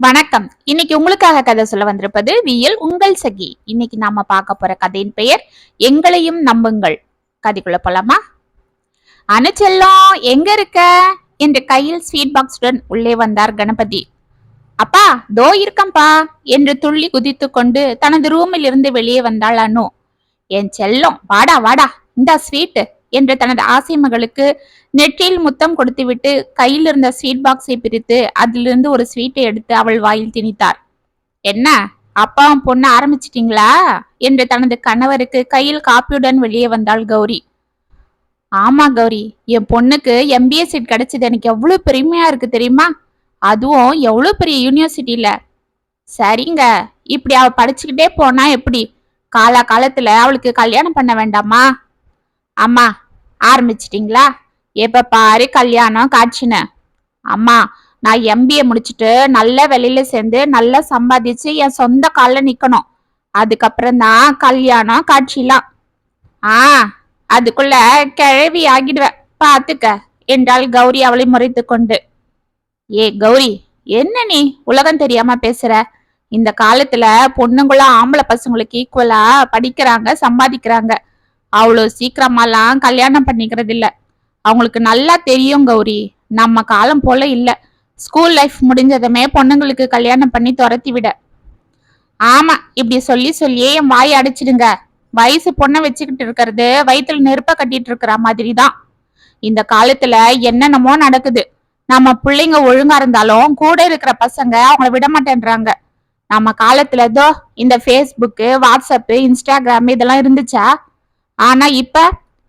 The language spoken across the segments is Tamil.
வணக்கம். இன்னைக்கு உங்களுக்காக கதை சொல்ல வந்திருப்பது வியல் உங்கள் சகி. இன்னைக்கு நாம பார்க்க போற கதையின் பெயர் எங்களையும் நம்புங்கள். கதைக்குள்ள போலாமா? அனுச்செல்லம் எங்க இருக்க? என்று கையில் ஸ்வீட் பாக்ஸுடன் உள்ளே வந்தார் கணபதி. அப்பா தோ இருக்கம்பா என்று துள்ளி குதித்து கொண்டு தனது ரூமில் இருந்து வெளியே வந்தாள் அனு. என் செல்லம் வாடா வாடா இந்தா ஸ்வீட்டு. என்று தனது ஆசை மகளுக்கு நெற்றியில் முத்தம் கொடுத்துவிட்டு கையில் இருந்த ஸ்வீட் பாக்ஸை பிரித்து அதிலிருந்து ஒரு ஸ்வீட்டை எடுத்து அவள் வாயில் திணித்தார் என்ன? அப்பாவும் பொண்ணு ஆரம்பிச்சிட்டீங்களா? என்று தனது கணவருக்கு கையில் காப்பியுடன் வெளியே வந்தாள் கௌரி. ஆமா கௌரி என் பொண்ணுக்கு எம்பிஏ சீட் கிடைச்சது எனக்கு எவ்வளவு பெருமையா இருக்கு தெரியுமா? அதுவும் எவ்வளவு பெரிய யூனிவர்சிட்டியில சரிங்க. இப்படி அவ படிச்சுக்கிட்டே போனா எப்படி? காலா காலத்துல அவளுக்கு கல்யாணம் பண்ண வேண்டாமா? அம்மா ஆரம்பிச்சிட்டிங்களா? எப்ப பாரு கல்யாணம் காட்சின்னு. அம்மா நான் எம்பிஏ முடிச்சுட்டு நல்ல வெளியில சேர்ந்து நல்லா சம்பாதிச்சு என் சொந்த காலில் நிக்கணும். அதுக்கப்புறம் தான் கல்யாணம் காட்சிலாம். ஆ அதுக்குள்ள கிழவி ஆகிடுவேன். பாத்துக்க என்றாள் கௌரி அவளை முறைத்து கொண்டு. ஏ கௌரி என்ன நீ உலகம் தெரியாம பேசுற? இந்த காலத்துல பொண்ணுங்களும் ஆம்பளை பசங்களுக்கு ஈக்குவலா படிக்கிறாங்க சம்பாதிக்கிறாங்க. அவ்வளோ சீக்கிரமாலாம் கல்யாணம் பண்ணிக்கிறது இல்லை அவங்களுக்கு நல்லா தெரியும் கௌரி. நம்ம காலம் போல இல்லை. ஸ்கூல் லைஃப் முடிஞ்சதுமே பொண்ணுங்களுக்கு கல்யாணம் பண்ணி துரத்தி விட. ஆமா இப்படி சொல்லி சொல்லியே என் வாய் அடிச்சிடுங்க. வயசு பொண்ணை வச்சுக்கிட்டு இருக்கிறது வயிற்றுல நெருப்ப கட்டிட்டு இருக்கிற மாதிரி தான் இந்த காலத்துல என்னென்னமோ நடக்குது. நம்ம பிள்ளைங்க ஒழுங்கா இருந்தாலும் கூட இருக்கிற பசங்க அவங்கள விட மாட்டேன்றாங்க. நம்ம காலத்துல தோ இந்த ஃபேஸ்புக்கு வாட்ஸ்அப்பு இன்ஸ்டாகிராம் இதெல்லாம் இருந்துச்சா? ஆனா இப்ப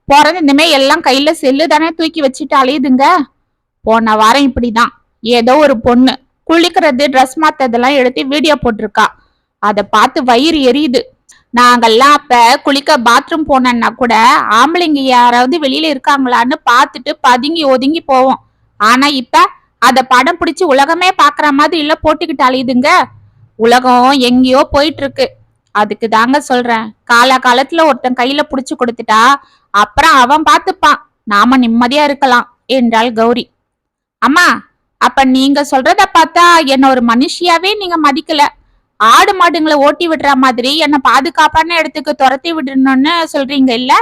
பிறந்ததுமே எல்லாம் கையில செல்லு தானே தூக்கி வச்சுட்டு அலையுதுங்க போன வாரம் இப்படிதான். ஏதோ ஒரு பொண்ணு குளிக்கிறது ட்ரெஸ் மாத்ததெல்லாம் எடுத்து வீடியோ போட்டிருக்கா. அதை பார்த்து வயிறு எரியுது. நாங்கெல்லாம் அப்ப குளிக்க பாத்ரூம் போனோம்னா கூட ஆம்பளைங்க யாராவது வெளியில இருக்காங்களான்னு பார்த்துட்டு பதுங்கி ஒதுங்கி போவோம். ஆனா இப்ப அத படம் பிடிச்சி உலகமே பாக்குற மாதிரி இல்ல போட்டுக்கிட்டு அலையுதுங்க உலகம் எங்கேயோ போயிட்டு இருக்கு. அதுக்கு தாங்க சொல்றேன். காலா காலத்துல ஒருத்தன் கையில புடிச்சு கொடுத்துட்டா அப்புறம் அவன் பார்த்துப்பான் நாம நிம்மதியா இருக்கலாம் என்றாள் கௌரி. அம்மா அப்ப நீங்க சொல்றத பார்த்தா என்ன ஒரு மனுஷியாவே நீங்க மதிக்கல. ஆடு மாடுங்களை ஓட்டி விடுற மாதிரி என்ன பாதுகாப்பான இடத்துக்கு துரத்தி விடணும்னு சொல்றீங்க இல்ல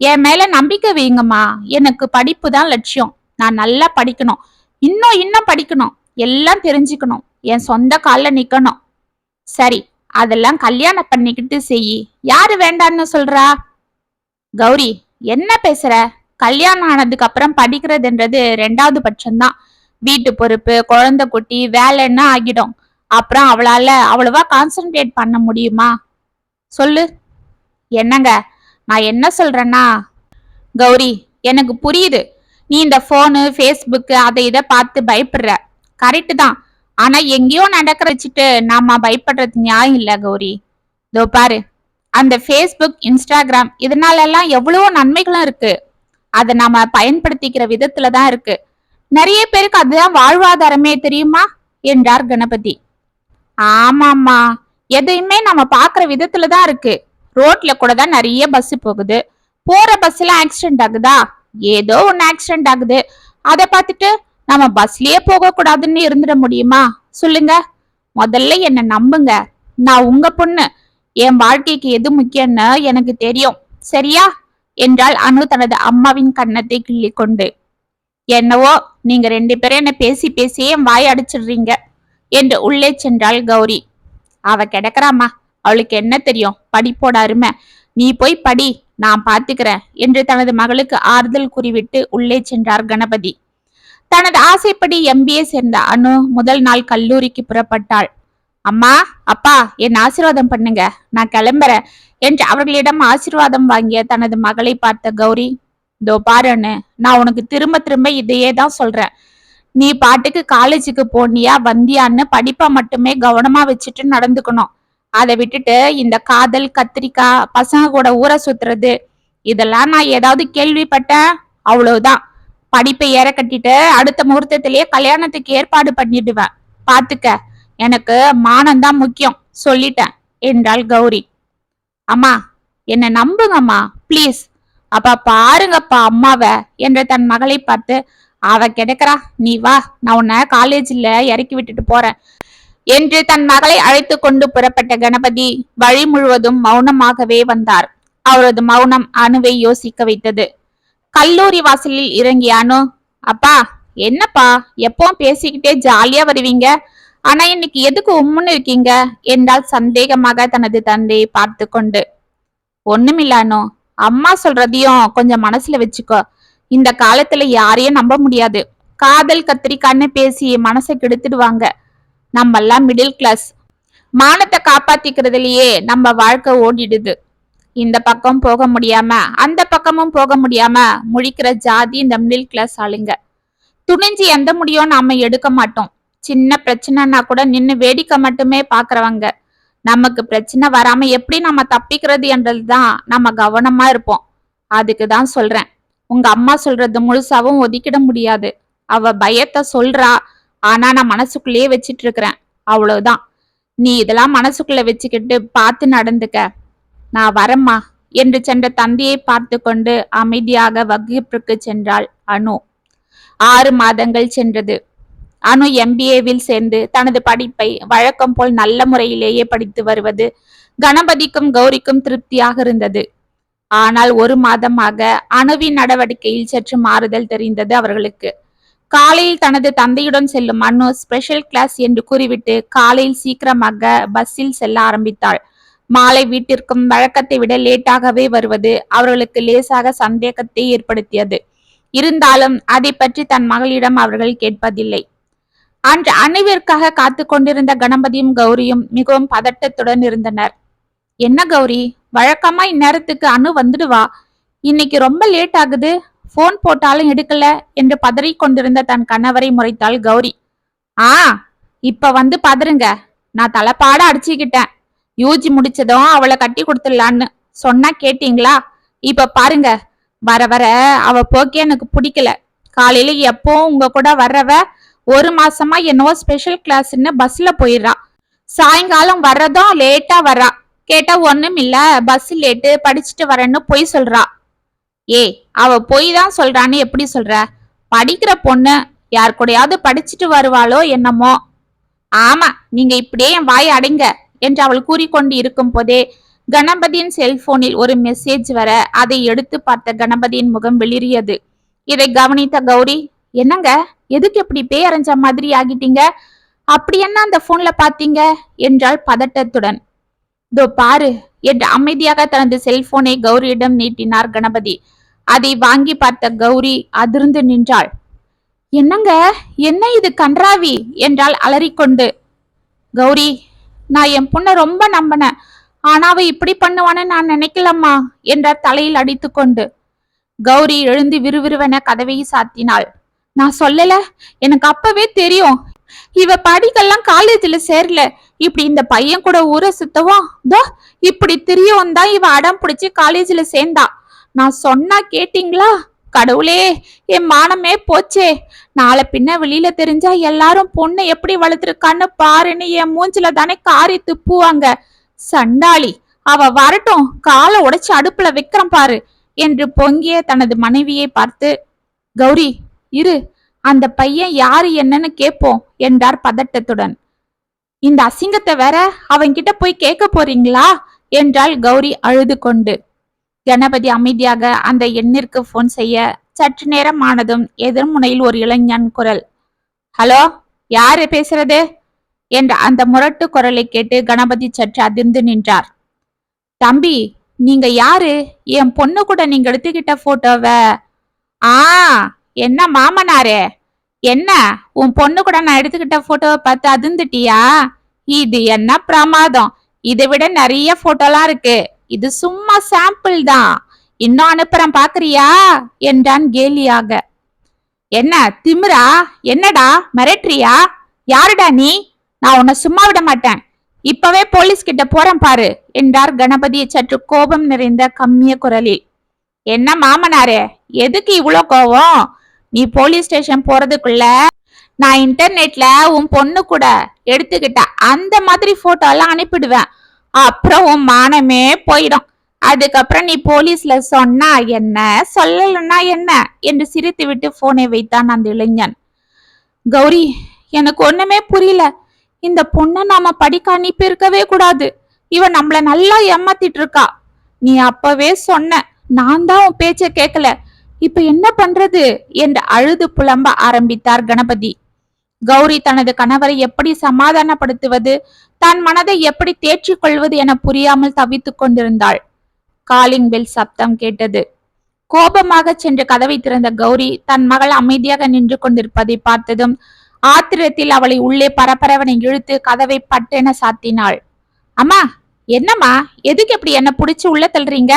என் மேல நம்பிக்கை வைங்கம்மா. எனக்கு படிப்பு தான் லட்சியம். நான் நல்லா படிக்கணும். இன்னும் இன்னும் படிக்கணும். எல்லாம் தெரிஞ்சுக்கணும். என் சொந்த காலில் நிக்கணும். சரி அதெல்லாம் கல்யாணம் பண்ணிக்கிட்டு செய். யாரு வேண்டான்னு சொல்றா? கௌரி என்ன பேசுற? கல்யாணம் ஆனதுக்கு அப்புறம் படிக்கிறதுன்றது ரெண்டாவது பட்சம்தான். வீட்டு பொறுப்பு குழந்தை குட்டி வேலைன்னா ஆகிடும். அப்புறம் அவளால அவ்வளவா கான்சென்ட்ரேட் பண்ண முடியுமா? சொல்லு. என்னங்க? நான் என்ன சொல்றேன்னா கௌரி எனக்கு புரியுது. நீ இந்த ஃபோனு ஃபேஸ்புக்கு அதை இதை பார்த்து பயப்படுற. கரெக்டு தான். ஆனா எங்கேயோ நடக்கிறச்சிட்டு நாம பயப்படுறது நியாயம் இல்ல கௌரி. இதோ பாரு. அந்த ஃபேஸ்புக் இன்ஸ்டாகிராம் இதனால எல்லாம் எவ்வளவோ நன்மைகளும் இருக்கு. அதை நாம பயன்படுத்திக்கிற விதத்துல தான் இருக்கு. நிறைய பேருக்கு அதுதான் வாழ்வாதாரமே தெரியுமா? என்றார் கணபதி. ஆமாம்மா. எதையுமே நம்ம பாக்குற விதத்துல தான் இருக்கு. ரோட்ல கூட தான் நிறைய பஸ் போகுது. போற பஸ்ல ஆக்சிடென்ட் ஆகுதா? ஏதோ ஒன்னு ஆக்சிடென்ட் ஆகுது. அதை பார்த்துட்டு நம்ம பஸ்லயே போக கூடாதுன்னு இருந்துட முடியுமா? சொல்லுங்க. முதல்ல என்ன நம்புங்க. நான் உங்க பொண்ணு. என் வாழ்க்கைக்கு எது முக்கியம்னு எனக்கு தெரியும். சரியா? என்றால் அனு தனது அம்மாவின் கன்னத்தை கிள்ளி கொண்டு என்னவோ நீங்க ரெண்டு பேரும் என்ன பேசி பேசியே என் வாய் அடிச்சிடுறீங்க. என்று உள்ளே சென்றாள் கௌரி. அவ கிடக்குறாம்மா. அவளுக்கு என்ன தெரியும்? படிப்போட அருமை. நீ போய் படி. நான் பாத்துக்கிறேன். என்று தனது மகளுக்கு ஆறுதல் கூறிவிட்டு உள்ளே சென்றார் கணபதி. தனது ஆசைப்படி எம்பிஏ சேர்ந்த அனு முதல் நாள் கல்லூரிக்கு புறப்பட்டாள். அம்மா அப்பா என் ஆசீர்வாதம் பண்ணுங்க. நான் கிளம்புறேன் என்று அவர்களிடம் ஆசீர்வாதம் வாங்கிய தனது மகளை பார்த்த கௌரி இதோ பாருன்னு நான் உனக்கு திரும்ப திரும்ப இதையே தான் சொல்றேன். நீ பாட்டுக்கு காலேஜுக்கு போனியா வந்தியான்னு படிப்பை மட்டுமே கவனமா வச்சுட்டு நடந்துக்கணும். அதை விட்டுட்டு இந்த காதல் கத்திரிக்காய் பசங்க கூட ஊற சுத்துறது இதெல்லாம் நான் ஏதாவது கேள்விப்பட்டேன்? அவ்வளவுதான். படிப்பை ஏற கட்டிட்டு அடுத்த முகூர்த்தத்திலேயே கல்யாணத்துக்கு ஏற்பாடு பண்ணிடுவேன். பாத்துக்க. எனக்கு மானம்தான் முக்கியம். சொல்லிட்டேன். என்றாள் கௌரி. அம்மா என்ன நம்புங்கம்மா. ப்ளீஸ். அப்பா பாருங்கப்பா அம்மாவ. என்ற தன் மகளை பார்த்து அவ கிடைக்கிறா. நீ வா. நான் உன்னை காலேஜில் இறக்கி விட்டுட்டு போறேன். என்று தன் மகளை அழைத்து கொண்டு புறப்பட்ட கணபதி வழி முழுவதும் மௌனமாகவே வந்தார். அவரது மௌனம் அணுவை யோசிக்க வைத்தது. கல்லூரி வாசலில் இறங்கிய அனு. அப்பா என்னப்பா? எப்பவும் பேசிக்கிட்டே ஜாலியா வருவீங்க? ஆனா இன்னைக்கு எதுக்கு உம்முன்னு இருக்கீங்க? என்றால் சந்தேகமாக தனது தந்தையை பார்த்து கொண்டு. ஒண்ணுமில்லானோ அம்மா சொல்றதையும் கொஞ்சம் மனசுல வச்சுக்கோ. இந்த காலத்துல யாரையும் நம்ப முடியாது. காதல் கத்திரிக்கான்னு பேசி மனசை கெடுத்துடுவாங்க. நம்மெல்லாம் மிடில் கிளாஸ் மானத்தை காப்பாத்திக்கிறதுலயே நம்ம வாழ்க்கை ஓடிடுது. இந்த பக்கம் போக முடியாம அந்த பக்கமும் போக முடியாம முழிக்கிற ஜாதி இந்த மிடில் கிளாஸ் ஆளுங்க. துணிஞ்சு எந்த முடியும் நாம எடுக்க மாட்டோம். சின்ன பிரச்சனைனா கூட நின்னு வேடிக்கை மட்டுமே பாக்குறவங்க. நமக்கு பிரச்சனை வராம எப்படி நம்ம தப்பிக்கிறது என்றதுதான் நம்ம கவனமா இருப்போம். அதுக்கு தான் சொல்றேன். உங்க அம்மா சொல்றது முழுசாவும் ஒதுக்கிட முடியாது. அவ பயத்தை சொல்றா. ஆனா நான் மனசுக்குள்ளேயே வச்சிட்டு இருக்கிறேன். அவ்வளவுதான். நீ இதெல்லாம் மனசுக்குள்ள வச்சுக்கிட்டு பார்த்து நடந்துக்க. நான் வரம்மா. என்று சென்ற தந்தையை பார்த்து கொண்டு அமைதியாக வகுப்பிற்கு சென்றாள் அனு. ஆறு மாதங்கள் சென்றது. அனு எம்பிஏவில் சேர்ந்து தனது படிப்பை வழக்கம் போல் நல்ல முறையிலேயே படித்து வருவது கணபதிக்கும் கௌரிக்கும் திருப்தியாக இருந்தது. ஆனால் ஒரு மாதமாக அணுவின் நடவடிக்கையில் சற்று மாறுதல் தெரிந்தது அவர்களுக்கு. காலையில் தனது தந்தையுடன் செல்லும் அனு ஸ்பெஷல் கிளாஸ் என்று கூறிவிட்டு காலையில் சீக்கிரமாக பஸ்ஸில் செல்ல ஆரம்பித்தாள். மாலை வீட்டிற்கும் வழக்கத்தை விட லேட்டாகவே வருவது அவர்களுக்கு லேசாக சந்தேகத்தை ஏற்படுத்தியது. இருந்தாலும் அதை பற்றி தன் மகளிடம் அவர்கள் கேட்பதில்லை. அன்று அணுவிற்காக காத்து கொண்டிருந்த கணபதியும் கௌரியும் மிகவும் பதட்டத்துடன் இருந்தனர். என்ன கௌரி வழக்கமா இந்நேரத்துக்கு அணு வந்துடுவா? இன்னைக்கு ரொம்ப லேட் ஆகுது. போன் போட்டாலும் எடுக்கல என்று பதறிக் கொண்டிருந்த தன் கணவரை முறைத்தாள் கௌரி. ஆ இப்ப வந்து பதறுங்க. நான் தலைப்பாட அடிச்சுக்கிட்டேன். யூஜி முடிச்சதும் அவளை கட்டி கொடுத்துடலான்னு சொன்னா கேட்டீங்களா? இப்ப பாருங்க. வர வர அவ போக்கே எனக்கு பிடிக்கல. காலையில எப்போ உங்க கூட வர்றவ ஒரு மாசமா என்னவோ ஸ்பெஷல் கிளாஸ்ன்னு பஸ்ல போயிடுறா. சாயங்காலம் வர்றதும் லேட்டா வர்றா. கேட்டா ஒண்ணும் இல்ல. பஸ் லேட்டு படிச்சுட்டு வரேன்னு பொய் சொல்றா. ஏ அவ பொய் தான் சொல்றான்னு எப்படி சொல்ற? படிக்கிற பொண்ணு யார் கூடயாவது படிச்சுட்டு வருவாளோ என்னமோ? ஆமா நீங்க இப்படியே என் வாய் அடைங்க. என்று அவள் கூறிக்கொண்டு இருக்கும் போதே கணபதியின் செல்போனில் ஒரு மெசேஜ் வர அதை எடுத்து பார்த்த கணபதியின் முகம் வெளிரியது இதை கவனித்த கௌரி என்னங்க? எதுக்கு எப்படி பேய் மாதிரி ஆகிட்டீங்க? அப்படி என்ன அந்த போன்ல பாத்தீங்க என்றாள் பதட்டத்துடன். தோ பாரு என்று அமைதியாக தனது செல்போனை கௌரியிடம் நீட்டினார் கணபதி. அதை வாங்கி பார்த்த கௌரி அதிர்ந்து நின்றாள். என்னங்க? என்ன இது கன்றாவி? என்றால் அலறிக்கொண்டு. கௌரி நான் என் பொண்ணை ரொம்ப நம்பினேன். ஆனா அவ இப்படி பண்ணுவான்னு நான் நினைக்கலம்மா என்றார் தலையில் அடித்துக்கொண்டு கௌரி எழுந்து விறுவிறுவென கதவை சாத்தினாள். நான் சொல்லல எனக்கு அப்பவே தெரியும். இவ படிக்கெல்லாம் காலேஜ்ல சேரல. இப்படி இந்த பையன் கூட ஊரை சுத்தவும் தோ இப்படி திரியவும் தான் இவ அடம் பிடிச்சி காலேஜ்ல சேர்ந்தா. நான் சொன்னா கேட்டீங்களா? கடவுளே என் மானமே போச்சே. நாளை பின்ன வெளியில தெரிஞ்சா எல்லாரும் பொண்ணை எப்படி வளர்த்துருக்கான்னு பாருன்னு என் மூஞ்சில தானே காரி துப்புவாங்க. சண்டாளி அவ வரட்டும் காலை உடைச்சு அடுப்புல வைக்கிறேன் பாரு என்று பொங்கிய தனது மனைவியை பார்த்து கௌரி இரு அந்த பையன் யாரு என்னன்னு கேட்போம் என்றார் பதட்டத்துடன். இந்த அசிங்கத்தை வேற அவன்கிட்ட போய் கேட்க போறீங்களா? என்றாள் கௌரி அழுது கொண்டு. கணபதி அமைதியாக அந்த எண்ணிற்கு போன் செய்ய சற்று நேரம் ஆனதும் எதிர்முனையில் ஒரு இளைஞன் குரல் ஹலோ யாரு பேசுறது? என்ற அந்த முரட்டு குரலை கேட்டு கணபதி சற்று அதிர்ந்து நின்றார். தம்பி நீங்க யாரு? என் பொண்ணு கூட நீங்க எடுத்துக்கிட்ட போட்டோவை ஆ என்ன மாமனாரே? என்ன உன் பொண்ணு கூட நான் எடுத்துக்கிட்ட போட்டோவை பார்த்து அதிர்ந்துட்டியா? இது என்ன பிரமாதம்? இதை விட நிறைய போட்டோலாம் இருக்கு. இது சும்மா சாம்பிள் தான். இன்னும் அனுப்புறேன் பாக்குறியா? என்றான் கேலியாக. என்ன திமிரா? என்னடா மிரட்டுறியா? யாருடா நீ? நான் உன்னை சும்மா விட மாட்டேன். இப்பவே போலீஸ் கிட்ட போறேன் பாரு என்றார் கணபதி சற்று கோபம் நிறைந்த கம்மிய குரலில். என்ன மாமனாரே எதுக்கு இவ்வளோ கோவம்? நீ போலீஸ் ஸ்டேஷன் போறதுக்குள்ள நான் இன்டர்நெட்ல உன் பொண்ணு கூட எடுத்துக்கிட்ட அந்த மாதிரி போட்டோ எல்லாம் அனுப்பிடுவேன். அப்புறம் உன் மானமே போயிடும். அதுக்கப்புறம் நீ போலீஸ்ல சொன்னா என்ன? சொல்லலன்னா என்ன? என்று சிரித்துவிட்டு போனை வைத்தான் அந்த இளைஞன். கௌரி எனக்கு ஒண்ணுமே புரியல. இந்த பொண்ணை நாம படிக்க அனுப்பி இருக்கவே கூடாது. இவ நம்மள நல்லா ஏமாத்திட்டு இருக்கா. நீ அப்பவே சொன்ன. நான் தான் உன் பேச்ச கேட்கல இப்ப என்ன பண்றது? என்று அழுது புலம்ப ஆரம்பித்தார் கணபதி. கௌரி தனது கணவரை எப்படி சமாதானப்படுத்துவது தன் மனதை எப்படி தேற்றிக் கொள்வது என புரியாமல் தவித்துக் கொண்டிருந்தாள். காலிங் பெல் சப்தம் கேட்டது. கோபமாக சென்று கதவை திறந்த கௌரி தன் மகள் அமைதியாக நின்று கொண்டிருப்பதை பார்த்ததும் ஆத்திரத்தில் அவளை உள்ளே பரபரவனை இழுத்து கதவை பட்டென சாத்தினாள். அம்மா என்னம்மா? எதுக்கு இப்படி என்ன புடிச்சு உள்ள தள்ளுறீங்க?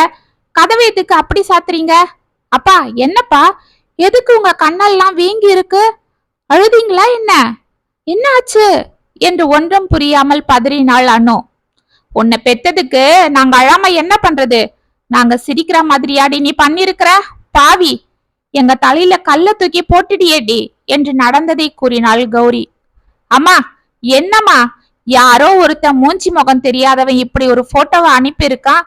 கதவை எதுக்கு அப்படி சாத்துறீங்க? அப்பா என்னப்பா? எதுக்கு உங்க கண்ணெல்லாம் வீங்கி இருக்கு அழுதீங்களா என்ன? என்ன ஆச்சு என்று ஒன்றும் புரியாமல் பதறினாள் அனு. உன்னை பெத்ததுக்கு நாங்க அழாம என்ன பண்றது? நாங்க சிரிக்கிற மாதிரியாடி நீ பண்ணிருக்கிற பாவி! எங்க தலையில கல்ல தூக்கி போட்டுடியேடி! என்று நடந்ததை கூறினாள் கௌரி. அம்மா என்னம்மா? யாரோ ஒருத்தன் மூஞ்சி முகம் தெரியாதவன் இப்படி ஒரு போட்டோவை அனுப்பியிருக்கான்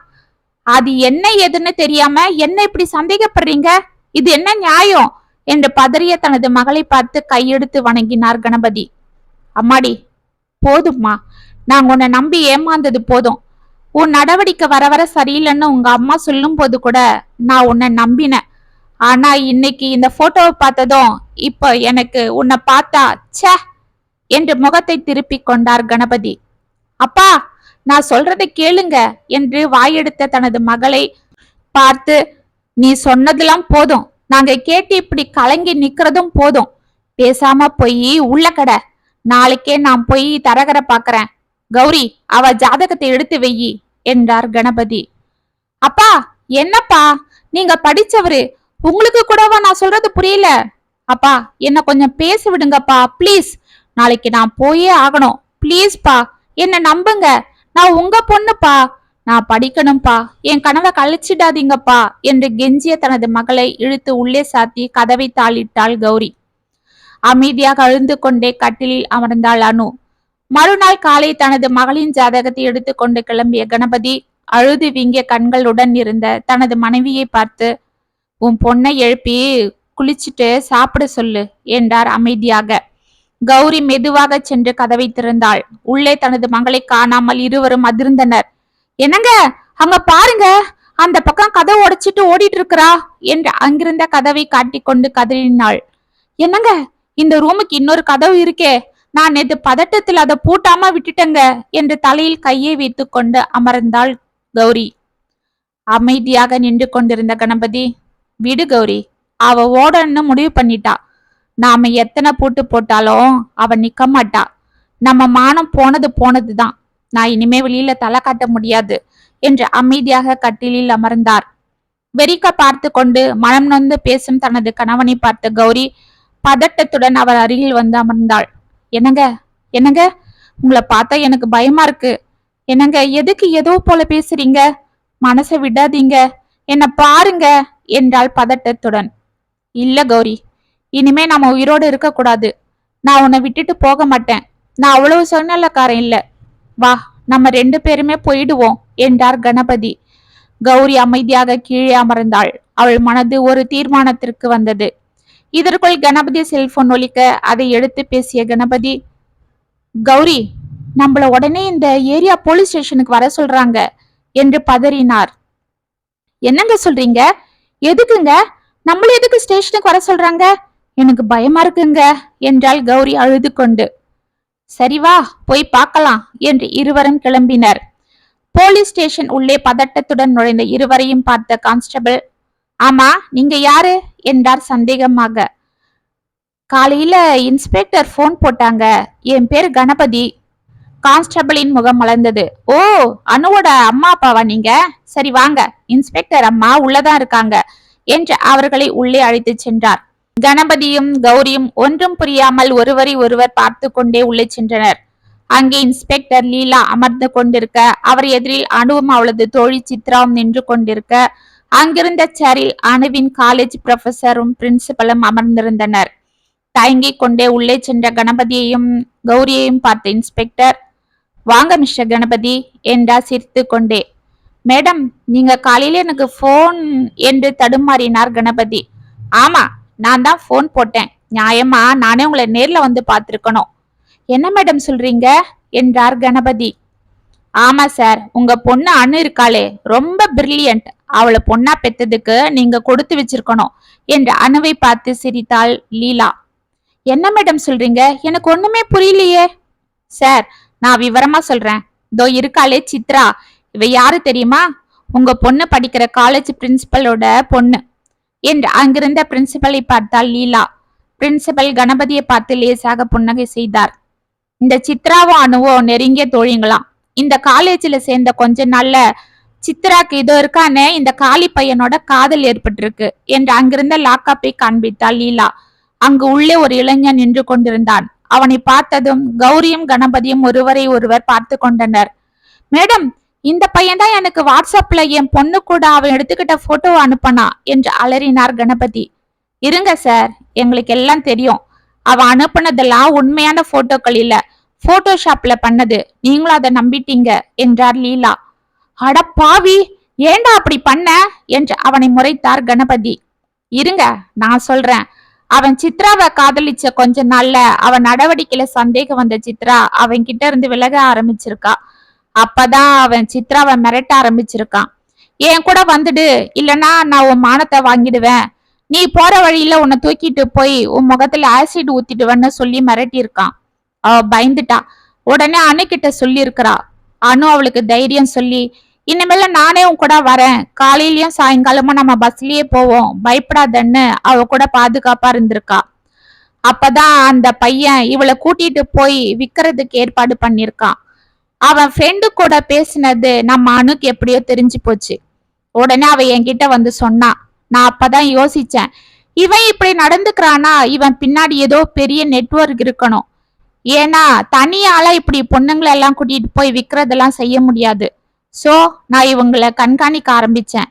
அது என்ன எதுன்னு தெரியாம என்ன இப்படி சந்தேகப்படுறீங்க? இது என்ன நியாயம்? என்று பதறிய தனது மகளை பார்த்து கையெடுத்து வணங்கினார் கணபதி. அம்மாடி போதும்மா. நாங்க உன்னை நம்பி ஏமாந்தது போதும். உன் நடவடிக்கை வர வர சரியில்லைன்னு உங்க அம்மா சொல்லும் போது கூட நான் உன்னை நம்பினேன். ஆனா இன்னைக்கு இந்த போட்டோவை பார்த்ததும் இப்போ எனக்கு உன்னை பார்த்தா சே என்று முகத்தை திருப்பி கொண்டார் கணபதி. அப்பா நான் சொல்றதை கேளுங்க என்று வாயெடுத்த தனது மகளை பார்த்து நீ சொன்னதெல்லாம் போதும். நாங்க கேட்டு இப்படி கலங்கி நிக்கிறதும் போதும். பேசாம போய் உள்ள கடை. நாளைக்கே நான் போய் தரகரை பாக்குறேன். கௌரி அவ ஜாதகத்தை எடுத்து வெயி என்றார் கணபதி. அப்பா என்னப்பா? நீங்க படிச்சவரு. உங்களுக்கு கூடவா நான் சொல்றது புரியல. அப்பா என்ன கொஞ்சம் பேச விடுங்கப்பா ப்ளீஸ். நாளைக்கு நான் போயே ஆகணும். ப்ளீஸ்ப்பா என்ன நம்புங்க. நான் உங்க பொண்ணுப்பா. நான் படிக்கணும்பா. என் கனவை கழிச்சிடாதீங்கப்பா என்று கெஞ்சிய தனது மகளை இழுத்து உள்ளே சாத்தி கதவை தாளிட்டாள் கௌரி. அமைதியாக அழுந்து கொண்டே கட்டிலில் அமர்ந்தாள் அனு. மறுநாள் காலை தனது மகளின் ஜாதகத்தை எடுத்துக்கொண்டு கிளம்பிய கணபதி அழுது வீங்கிய கண்களுடன் இருந்த தனது மனைவியை பார்த்து உன் பொண்ணை எழுப்பி குளிச்சுட்டு சாப்பிட சொல்லு என்றார் அமைதியாக. கௌரி மெதுவாக சென்று கதவை திறந்தாள். உள்ளே தனது மகளை காணாமல் இருவரும் அதிர்ந்தனர். என்னங்க? அங்க பாருங்க. அந்த பக்கம் கதை உடைச்சிட்டு ஓடிட்டு இருக்கிறா என்று அங்கிருந்த கதவை காட்டிக்கொண்டு கதறினாள். என்னங்க? இந்த ரூமுக்கு இன்னொரு கதவு இருக்கே. நான் நேத்து பதட்டத்தில் அதை பூட்டாம விட்டுட்டேங்க என்று தலையில் கையை வைத்து கொண்டு அமர்ந்தாள் கௌரி. அமைதியாக நின்று கொண்டிருந்த கணபதி விடு கௌரி அவ ஓடன்னு முடிவு பண்ணிட்டா. நாம எத்தனை பூட்டு போட்டாலும் அவ நிக்க மாட்டா நம்ம மானம் போனது போனதுதான். நான் இனிமே வெளியில தலை காட்ட முடியாது என்று அமைதியாக கட்டிலில் அமர்ந்தார். வெறிக்க பார்த்து கொண்டு மனம் நொந்து பேசும் தனது கணவனை பார்த்த கௌரி பதட்டத்துடன் அவர் அருகில் வந்து அமர்ந்தாள். என்னங்க? என்னங்க? உங்களை பார்த்தா எனக்கு பயமா இருக்கு. என்னங்க? எதுக்கு ஏதோ போல பேசுறீங்க? மனசை விடாதீங்க. என்ன பாருங்க என்றாள் பதட்டத்துடன். இல்ல கௌரி. இனிமே நாம உயிரோடு இருக்க கூடாது நான் உன்னை விட்டுட்டு போக மாட்டேன். நான் அவ்வளவு சொன்னலக்காரன் இல்ல. வா நம்ம ரெண்டு பேருமே போயிடுவோம் என்றார் கணபதி. கௌரி அமைதியாக கீழே அமர்ந்தாள். அவள் மனது ஒரு தீர்மானத்திற்கு வந்தது. இதற்குள் கணபதி செல்போன் ஒலிக்க அதை எடுத்து பேசிய கணபதி கௌரி நம்மள உடனே இந்த ஏரியா போலீஸ் ஸ்டேஷனுக்கு வர சொல்றாங்க என்று பதறினார். என்னங்க சொல்றீங்க? எதுக்குங்க? நம்மள எதுக்கு ஸ்டேஷனுக்கு வர சொல்றாங்க? எனக்கு பயமா இருக்குங்க என்றாள் கௌரி அழுது கொண்டு சரி வா போய் பார்க்கலாம் என்று இருவரும் கிளம்பினர். போலீஸ் ஸ்டேஷன் உள்ளே பதட்டத்துடன் நுழைந்த இருவரையும் பார்த்த கான்ஸ்டபிள் ஆமா நீங்க யாரு? என்றார் சந்தேகமாக. காலையில இன்ஸ்பெக்டர் ஃபோன் போட்டாங்க. என் பேர் கணபதி. கான்ஸ்டபிளின் முகம் மலர்ந்தது. ஓ அனுவோட அம்மா அப்பாவா நீங்க? சரி வாங்க. இன்ஸ்பெக்டர் அம்மா உள்ளதான் இருக்காங்க. என்று அவர்களை உள்ளே அழைத்துச் சென்றார். கணபதியும் கௌரியும் ஒன்றும் புரியாமல் ஒருவரை ஒருவர் பார்த்து கொண்டே உள்ளே சென்றனர். அங்கே இன்ஸ்பெக்டர் லீலா அமர்ந்து கொண்டிருக்க அவர் எதிரில் அணுவும் அவளது தோழி சித்ராவும் நின்று கொண்டிருக்க அங்கிருந்த சேரில் அணுவின் காலேஜ் ப்ரொஃபஸரும் பிரின்சிபலும் அமர்ந்திருந்தனர். தயங்கிக் கொண்டே உள்ளே சென்ற கணபதியையும் கௌரியையும் பார்த்த இன்ஸ்பெக்டர் வாங்க மிஸ்டர் கணபதி என்றா சிரித்து கொண்டே. மேடம் நீங்க காலையில எனக்கு போன் என்று தடுமாறினார் கணபதி. ஆமா நான் தான் ஃபோன் போட்டேன். நியாயமா? நானே உங்களை நேர்ல வந்து பார்த்துருக்கணும். என்ன மேடம் சொல்றீங்க? என்றார் கணபதி. ஆமா சார் உங்க பொண்ணு அணு இருக்காளே. ரொம்ப பிரில்லியன்ட் அவளை பொண்ணா பெத்ததுக்கு நீங்க கொடுத்து வச்சிருக்கணும் என்று அணுவை பார்த்து சிரித்தாள் லீலா. என்ன மேடம் சொல்றீங்க? எனக்கு ஒண்ணுமே புரியலையே. சார் நான் விவரமா சொல்றேன். இதோ இருக்காளே சித்ரா. இவ யாரு தெரியுமா? உங்க பொண்ணு படிக்கிற காலேஜ் பிரின்சிபலோட பொண்ணு. என்று அங்கிருந்த பிரின்சிபலை பார்த்தாள் லீலா. பிரின்சிபல் கணபதியை பார்த்து லேசாக புன்னகை செய்தார். இந்த சித்ராவும் அணுவோ நெருங்கிய தோழிங்களாம். இந்த காலேஜில் சேர்ந்த கொஞ்ச நாள்ல சித்ராக்கு இதோ இருக்கானே இந்த காளி பையனோட காதல் ஏற்பட்டிருக்கு என்று அங்கிருந்த லாக்காப்பை காண்பித்தாள் லீலா. அங்கு உள்ளே ஒரு இளைஞன் நின்று கொண்டிருந்தான். அவனை பார்த்ததும் கௌரியும் கணபதியும் ஒருவரை ஒருவர் பார்த்து கொண்டனர். மேடம் இந்த பையன்தான் எனக்கு வாட்ஸ்அப்ல என் பொண்ணு கூட அவன் எடுத்துக்கிட்ட போட்டோ அனுப்பனா என்று அலறினார் கணபதி. இருங்க சார் எங்களுக்கு எல்லாம் தெரியும். அவன் அனுப்புனதெல்லாம் உண்மையான போட்டோக்கள் இல்ல. போட்டோஷாப்ல பண்ணது. நீங்களும் அதை நம்பிட்டீங்க என்றார் லீலா. அட பாவி ஏண்டா அப்படி பண்ண? என்று அவனை முறைத்தார் கணபதி. இருங்க நான் சொல்றேன். அவன் சித்ராவை காதலிச்ச கொஞ்ச நாள்ல அவன் நடவடிக்கையில சந்தேகம் வந்த சித்ரா அவன் கிட்ட இருந்து விலக ஆரம்பிச்சிருக்கா. அப்பதான் அவன் சித்ராவை மிரட்ட ஆரம்பிச்சிருக்கான். என் கூட வந்துடு. இல்லனா நான் உன் மானத்தை வாங்கிடுவேன். நீ போற வழியில உன்னை தூக்கிட்டு போய் உன் முகத்துல ஆசிட் ஊத்திடுவேன்னு சொல்லி மிரட்டியிருக்கான். அவ பயந்துட்டா. உடனே அணு கிட்ட சொல்லியிருக்கிறா. அனு அவளுக்கு தைரியம் சொல்லி இனிமேல நானே உன் கூட வரேன். காலையிலயும் சாயங்காலமும் நம்ம பஸ்லயே போவோம். பயப்படாதன்னு அவ கூட பாதுகாப்பா இருந்திருக்கா. அப்பதான் அந்த பையன் இவளை கூட்டிட்டு போய் விக்கிறதுக்கு ஏற்பாடு பண்ணிருக்கான் அவன் ஃப்ரெண்டு கூட பேசினது நம்ம அணுக்கு எப்படியோ தெரிஞ்சு போச்சு. உடனே அவ என்கிட்ட வந்து சொன்னான் நான் அப்பதான் யோசிச்சேன். இவன் இப்படி நடந்துக்கிறானா? இவன் பின்னாடி ஏதோ பெரிய நெட்ஒர்க் இருக்கணும். ஏன்னா தனியால இப்படி பொண்ணுங்களை எல்லாம் கூட்டிட்டு போய் விற்கிறதெல்லாம் செய்ய முடியாது. சோ நான் இவங்களை கண்காணிக்க ஆரம்பிச்சேன்.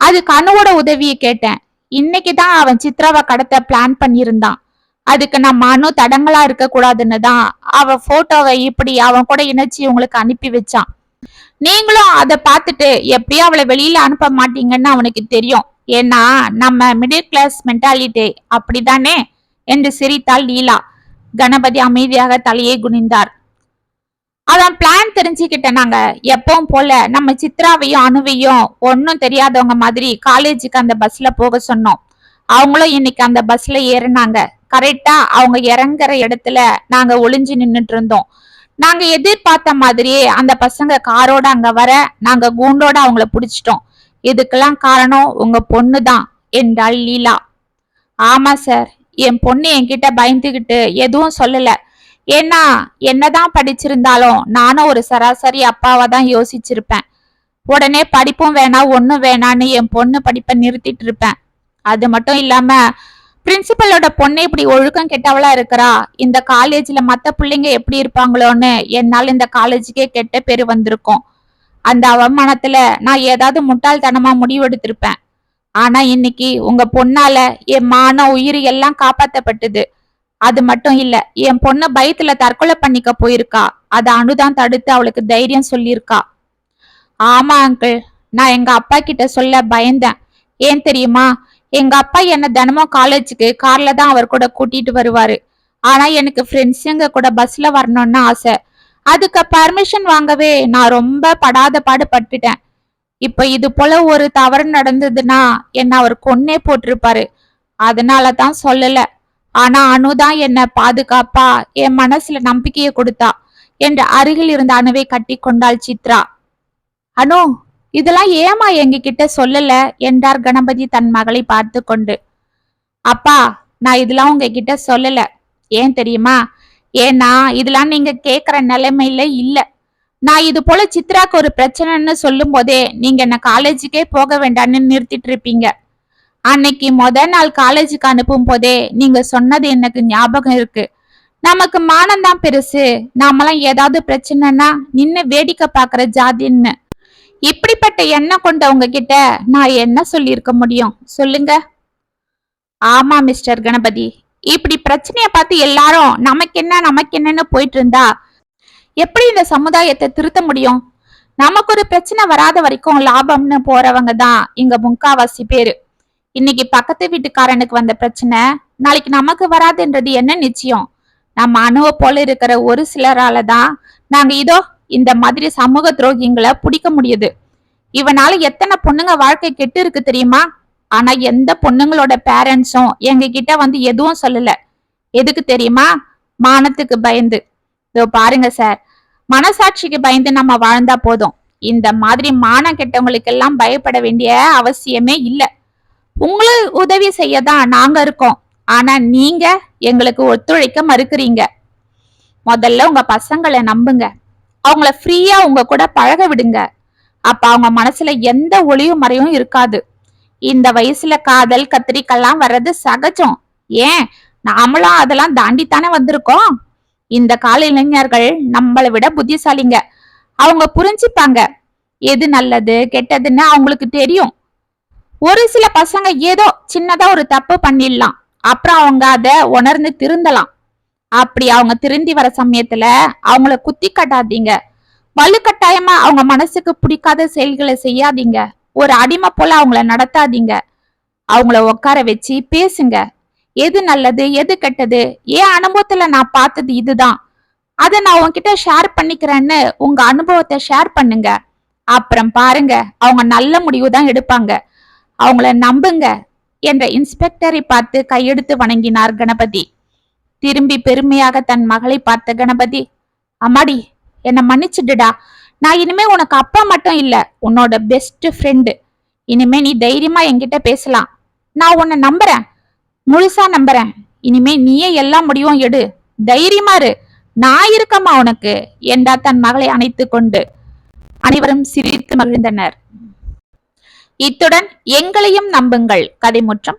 அது கனுவோட உதவியை கேட்டேன். இன்னைக்கு தான் அவன் சித்ராவை கடத்த பிளான் பண்ணியிருந்தான். அதுக்கு நம்ம மனு தடங்களா இருக்க கூடாதுன்னு தான் அவன் போட்டோவை இப்படி அவன் கூட இணைச்சி உங்களுக்கு அனுப்பி வச்சான். நீங்களும் அதை பார்த்துட்டு எப்படியும் அவளை வெளியில அனுப்ப மாட்டீங்கன்னு அவனுக்கு தெரியும். ஏன்னா நம்ம மிடில் கிளாஸ் மென்டாலிட்டி அப்படிதானே என்று சிரித்தாள் லீலா. கணபதி அமைதியாக தலையை குனிந்தார். அவன் பிளான் தெரிஞ்சுக்கிட்ட நாங்க எப்பவும் போல நம்ம சித்ராவையும் அணுவையும் ஒன்னும் தெரியாதவங்க மாதிரி காலேஜுக்கு அந்த பஸ்ல போக சொன்னோம். அவங்களும் இன்னைக்கு அந்த பஸ்ல ஏறினாங்க. கரெக்டா அவங்க இறங்குற இடத்துல நாங்க ஒளிஞ்சு நின்றுட்டு இருந்தோம் நாங்க எதிர்பார்த்த மாதிரியே அந்த பசங்க காரோட அங்க வர நாங்க கூண்டோட அவங்கள புடிச்சிட்டோம். இதுக்கெல்லாம் காரணம் உங்க பொண்ணு தான் என்றாள் லீலா. ஆமா சார் என் பொண்ணு என்கிட்ட பயந்துகிட்டு எதுவும் சொல்லல. ஏன்னா என்னதான் படிச்சிருந்தாலும் நானும் ஒரு சராசரி அப்பாவா தான் யோசிச்சிருப்பேன். உடனே படிப்பும் வேணாம் ஒன்னும் வேணான்னு என் பொண்ணு படிப்பை நிறுத்திட்டு இருப்பேன். அது மட்டும் இல்லாம பிரின்சிபலோட பொண்ணு இப்படி ஒழுக்கம் கெட்டவளா இருக்கிறா? இந்த காலேஜ்ல மத்த பிள்ளைங்க எப்படி இருப்பாங்களோன்னு என்னால் இந்த காலேஜுக்கே கெட்ட பேர் வந்திருக்கும். அந்த அவமானத்துல நான் ஏதாவது முட்டாள்தனமா முடிவெடுத்திருப்பேன். ஆனா இன்னைக்கு உங்க பொண்ணால என் மான உயிர் எல்லாம் காப்பாத்தப்பட்டது. அது மட்டும் இல்ல என் பொண்ணு பயத்துல தற்கொலை பண்ணிக்க போயிருக்கா. அதை அனுதான் தடுத்து அவளுக்கு தைரியம் சொல்லியிருக்கா. ஆமா அங்கிள் நான் எங்க அப்பா கிட்ட சொல்ல பயந்தேன். ஏன் தெரியுமா? எங்க அப்பா என்ன தினமும் காலேஜுக்கு கார்ல தான் அவர் கூட கூட்டிட்டு வருவாரு. ஆனா எனக்கு ஃப்ரெண்ட்ஸுங்க கூட பஸ்ல வரணும்னு ஆசை. அதுக்கு பர்மிஷன் வாங்கவே நான் ரொம்ப படாத பாடு பட்டுட்டேன். இப்ப இது போல ஒரு தவறு நடந்ததுன்னா என்ன அவர் கொன்னே போட்டிருப்பாரு. அதனால தான் சொல்லல. ஆனா அனுதான் என்ன பாதுகாப்பா என் மனசுல நம்பிக்கையை கொடுத்தா. என்று அருகில் இருந்த அணுவை கட்டி கொண்டாள் சித்ரா. அனு இதெல்லாம் ஏமா எங்ககிட்ட சொல்லல? என்றார் கணபதி தன் மகளை பார்த்து கொண்டு. அப்பா நான் இதெல்லாம் உங்ககிட்ட சொல்லல. ஏன் தெரியுமா? ஏன்னா இதெல்லாம் நீங்க கேக்குற நிலைமையில இல்ல. நான் இது போல சித்ராக்கு ஒரு பிரச்சனைன்னு சொல்லும் போதே நீங்க என்ன காலேஜுக்கே போக வேண்டாம்னு நிறுத்திட்டு இருப்பீங்க. அன்னைக்கு முத நாள் காலேஜுக்கு அனுப்பும் போதே நீங்க சொன்னது எனக்கு ஞாபகம் இருக்கு. நமக்கு மானம்தான் பெருசு. நாமெல்லாம் ஏதாவது பிரச்சனைனா நின்னு வேடிக்கை பாக்குற ஜாதின்னு இப்படிப்பட்ட எண்ணம் கொண்டவங்க கிட்ட நான் என்ன சொல்லியிருக்க முடியும்? சொல்லுங்க. ஆமா மிஸ்டர் கணபதி. இப்படி பிரச்சனையை பார்த்து எல்லாரும் நமக்கு என்ன நமக்கு என்னன்னு போயிட்டு இருந்தா எப்படி இந்த சமுதாயத்தை திருத்த முடியும்? நமக்கு ஒரு பிரச்சனை வராத வரைக்கும் லாபம்னு போறவங்க தான் இங்க முக்காவாசி பேரு. இன்னைக்கு பக்கத்து வீட்டுக்காரனுக்கு வந்த பிரச்சனை நாளைக்கு நமக்கு வராதுன்றது என்ன நிச்சயம்? நம்ம அணுவை போல இருக்கிற ஒரு சிலரால தான் நாங்க இதோ இந்த மாதிரி சமூக துரோகிங்களை பிடிக்க முடியுது. இவனால எத்தனை பொண்ணுங்க வாழ்க்கை கெட்டு இருக்கு தெரியுமா? ஆனா எந்த பொண்ணுங்களோட பேரண்ட்ஸும் எங்க கிட்ட வந்து எதுவும் சொல்லல. எதுக்கு தெரியுமா? மானத்துக்கு பயந்து. இதோ பாருங்க சார். மனசாட்சிக்கு பயந்து நம்ம வாழ்ந்தா போதும். இந்த மாதிரி மானம் கெட்டவங்களுக்கெல்லாம் பயப்பட வேண்டிய அவசியமே இல்ல. உங்களுக்கு உதவி செய்ய தான் நாங்க இருக்கோம். ஆனா நீங்க எங்களுக்கு ஒத்துழைக்க மறுக்கிறீங்க. முதல்ல உங்க பசங்களை நம்புங்க. அவங்கள ஃப்ரீயா உங்க கூட பழக விடுங்க. அப்ப அவங்க மனசுல எந்த ஒளியும் மறையும் இருக்காது. இந்த வயசுல காதல் கத்திரிக்கெல்லாம் வர்றது சகஜம். ஏன்? நாமளும் அதெல்லாம் தாண்டித்தானே வந்திருக்கோம். இந்த கால இளைஞர்கள் நம்மளை விட புத்திசாலிங்க. அவங்க புரிஞ்சுப்பாங்க. எது நல்லது கெட்டதுன்னு அவங்களுக்கு தெரியும். ஒரு சில பசங்க ஏதோ சின்னதா ஒரு தப்பு பண்ணிடலாம். அப்புறம் அவங்க அதை உணர்ந்து திருந்தலாம். அப்படி அவங்க திருந்தி வர சமயத்துல அவங்கள குத்தி கட்டாதீங்க. வலுக்கட்டாயமா அவங்க மனசுக்கு பிடிக்காத செயல்களை செய்யாதீங்க. ஒரு அடிமை போல அவங்கள நடத்தாதீங்க. அவங்கள உட்கார வச்சு பேசுங்க. எது நல்லது எது கெட்டது ஏன் அனுபவத்துல நான் பார்த்தது இதுதான். அதை நான் உன்கிட்ட ஷேர் பண்ணிக்கிறேன்னு உங்க அனுபவத்தை ஷேர் பண்ணுங்க. அப்புறம் பாருங்க அவங்க நல்ல முடிவு தான் எடுப்பாங்க. அவங்கள நம்புங்க என்ற இன்ஸ்பெக்டரை பார்த்து கையெடுத்து வணங்கினார் கணபதி. திரும்பி பெருமையாக தன் மகளை பார்த்த கணபதி அம்மாடி என்னை மன்னிச்சிடுடா. நான் இனிமே உனக்கு அப்பா மட்டும் இல்ல உன்னோட பெஸ்ட் ஃப்ரெண்டு இனிமே நீ தைரியமா என்கிட்ட பேசலாம். நான் உன்னை நம்புறேன். முழுசா நம்புறேன். இனிமே நீயே எல்லா முடிவும் எடு. தைரியமா இரு. நான் இருக்கம்மா உனக்கு. என்றா தன் மகளை அணைத்து கொண்டு அனைவரும் சிரித்து மகிழ்ந்தனர். இத்துடன் எங்களையும் நம்புங்கள். கதை முற்றம்